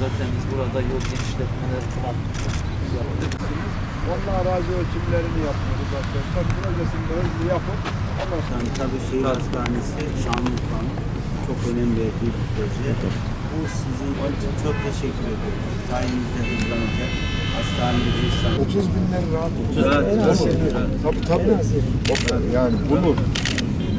Zaten biz burada yol genişletmeleri falan yaptık. Onunla arazi ölçümlerini yapıyoruz arkadaşlar. Projesini de hızlı yapıp ondan sonra Yani tabii şehir hastanesi Şanlıurfa'nın çok önemli bir proje. Bu sizin için çok teşekkür ediyoruz. Sayenizde hızlanacak. Hastanede insan. 30 binleri rahat olur. Rahat, En az. rahat. Tabii tabii. Yani bulur.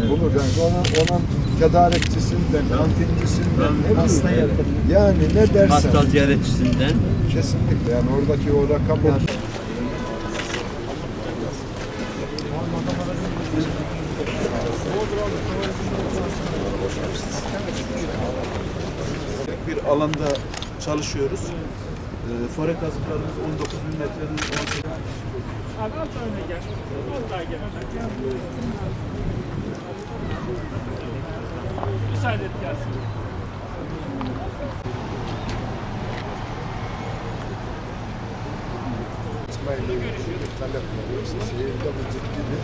Bulur yani ona, onun tedarikçisinden, kantincisinden ne Hasta bileyim. yakın. Yani ne dersen. Hasta ziyaretçisinden Kesinlikle yani oradaki o rakamlar. bir alanda çalışıyoruz. Ee, Fare kazıklarımız 19 bin metrenin 18 Abi öne gel. Vallahi gel. Müsaade et gelsin. İsmail'le ilgili talep bu ciddi bir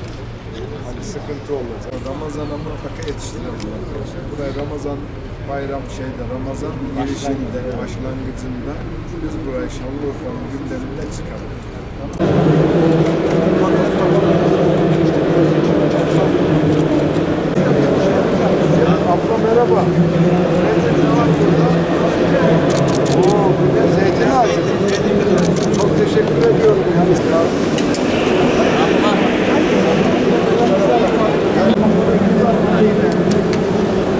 hani sıkıntı olacak. Ramazan'a mutlaka yetiştirelim arkadaşlar. Buraya Ramazan bayram şeyde Ramazan girişinde, başlangıcında biz burayı Şanlıurfa'nın gündeminde çıkardık. Merhaba. Burada? Oo, bu ne? Zeytin ağacı. Çok teşekkür ediyorum.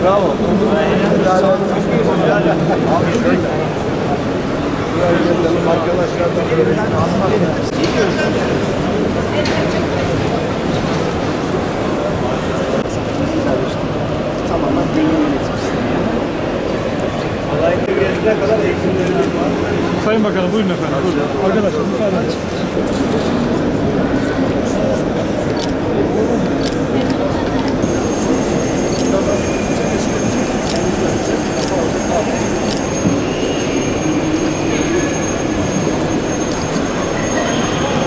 Bravo. Gelelim arkadaşlardan böyle. Tamamen Sayın Bakanım buyurun efendim. Buyurun. Arkadaşlar müsaade edin.